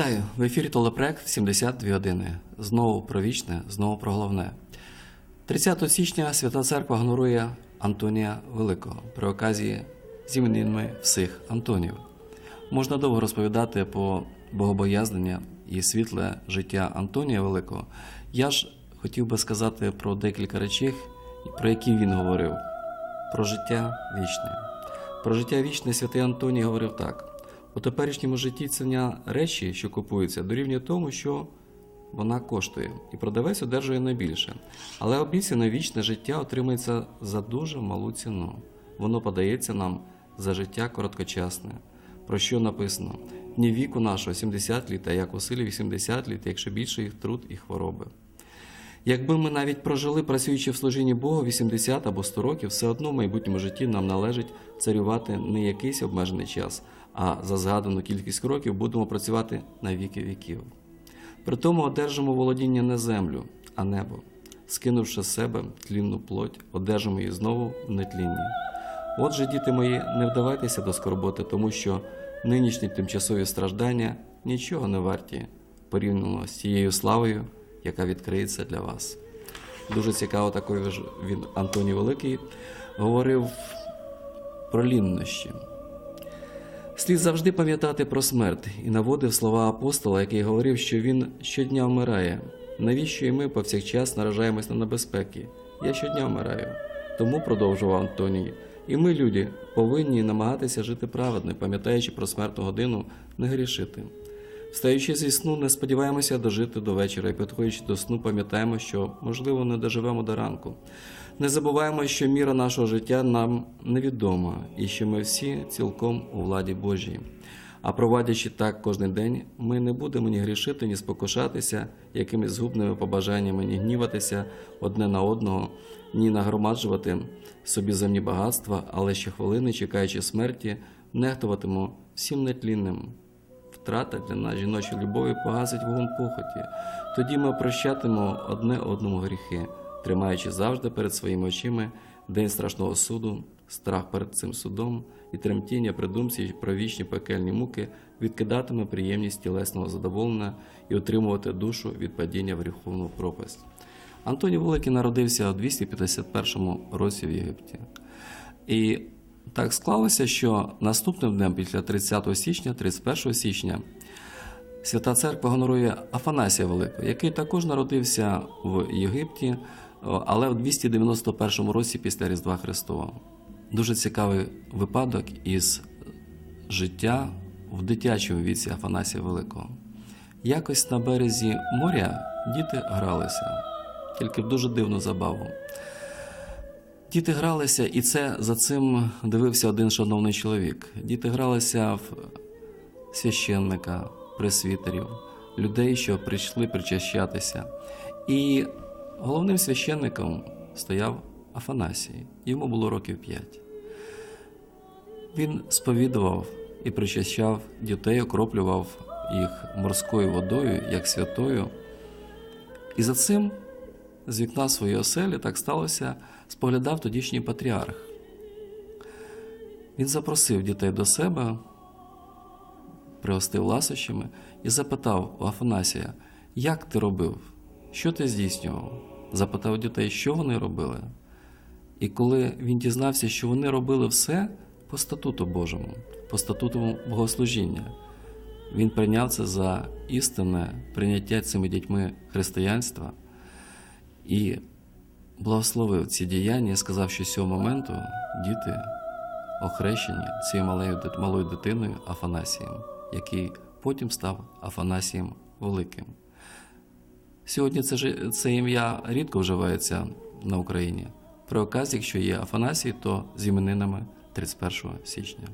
Вітаю! В ефірі телепроект 72 години. Знову про вічне, знову про головне. 30 січня Свята Церква гонорує Антонія Великого при оказії з іменинами всіх Антонів. Можна довго розповідати про богобоязнення і світле життя Антонія Великого. Я ж хотів би сказати про декілька речей, про які він говорив: про життя вічне. Про життя вічне святий Антоній говорив так: у теперішньому житті ціна речі, що купуються, дорівнює тому, що вона коштує, і продавець одержує найбільше. Але обіцяне вічне життя отримується за дуже малу ціну. Воно подається нам за життя короткочасне. Про що написано? Дні віку нашого 70 літ, а як у силі 80 літ, якщо більше їх труд і хвороби. Якби ми навіть прожили, працюючи в служінні Богу 80 або 100 років, все одно в майбутньому житті нам належить царювати не якийсь обмежений час, а за згадану кількість років будемо працювати на віки віків. При тому одержимо володіння не землю, а небо. Скинувши з себе тлінну плоть, одержимо її знову в нетлінні. Отже, діти мої, не вдавайтеся до скорботи, тому що нинішні тимчасові страждання нічого не варті порівняно з тією славою, яка відкриється для вас. Дуже цікаво, такою він Антоній Великий говорив про ліннощі. Слід завжди пам'ятати про смерть і наводив слова апостола, який говорив, що він щодня вмирає. Навіщо і ми повсякчас наражаємось на небезпеки? Я щодня вмираю. Тому продовжував Антоній. І ми, люди, повинні намагатися жити праведно, пам'ятаючи про смертну годину, не грішити. Встаючи зі сну, не сподіваємося дожити до вечора і підходячи до сну, пам'ятаємо, що, можливо, не доживемо до ранку. Не забуваємо, що міра нашого життя нам невідома і що ми всі цілком у владі Божій. А проводячи так кожен день, ми не будемо ні грішити, ні спокушатися якимись згубними побажаннями, ні гніватися одне на одного, ні нагромаджувати собі земні багатства, але щохвилини, чекаючи смерті, нехтуватимемо всім нетлінним. Втрата для нас жіночої любові погасить вогонь похоті. Тоді ми прощатимемо одне одному гріхи, тримаючи завжди перед своїми очима день страшного суду, страх перед цим судом і тремтіння при думці про вічні пекельні муки відкидатиме приємність тілесного задоволення і отримувати душу від падіння в гріховну пропасть. Антоній Великий народився у 251 році в Єгипті. І так склалося, що наступним днем після 30 січня, 31 січня, Свята Церква гонорує Афанасія Великого, який також народився в Єгипті, але в 291 році після Різдва Христового. Дуже цікавий випадок із життя в дитячому віці Афанасія Великого. Якось на березі моря діти гралися, тільки в дуже дивну забаву. Діти гралися, і це за цим дивився один шановний чоловік. Діти гралися в священника, пресвітерів, людей, що прийшли причащатися. І головним священником стояв Афанасій. Йому було років п'ять. Він сповідував і причащав дітей, окроплював їх морською водою, як святою. І за цим з вікна своєї оселі так сталося, споглядав тодішній патріарх. Він запросив дітей до себе, пригостив ласощами і запитав у Афанасія, як ти робив, що ти здійснював? Запитав дітей, що вони робили. І коли він дізнався, що вони робили все по статуту Божому, по статуту богослужіння, він прийняв це за істинне прийняття цими дітьми християнства і благословив ці діяння сказав, що з цього моменту діти охрещені цією малою, малою дитиною Афанасієм, який потім став Афанасієм Великим. Сьогодні це, це ім'я рідко вживається на Україні. При оказі, якщо є Афанасій, то з іменинами 31 січня.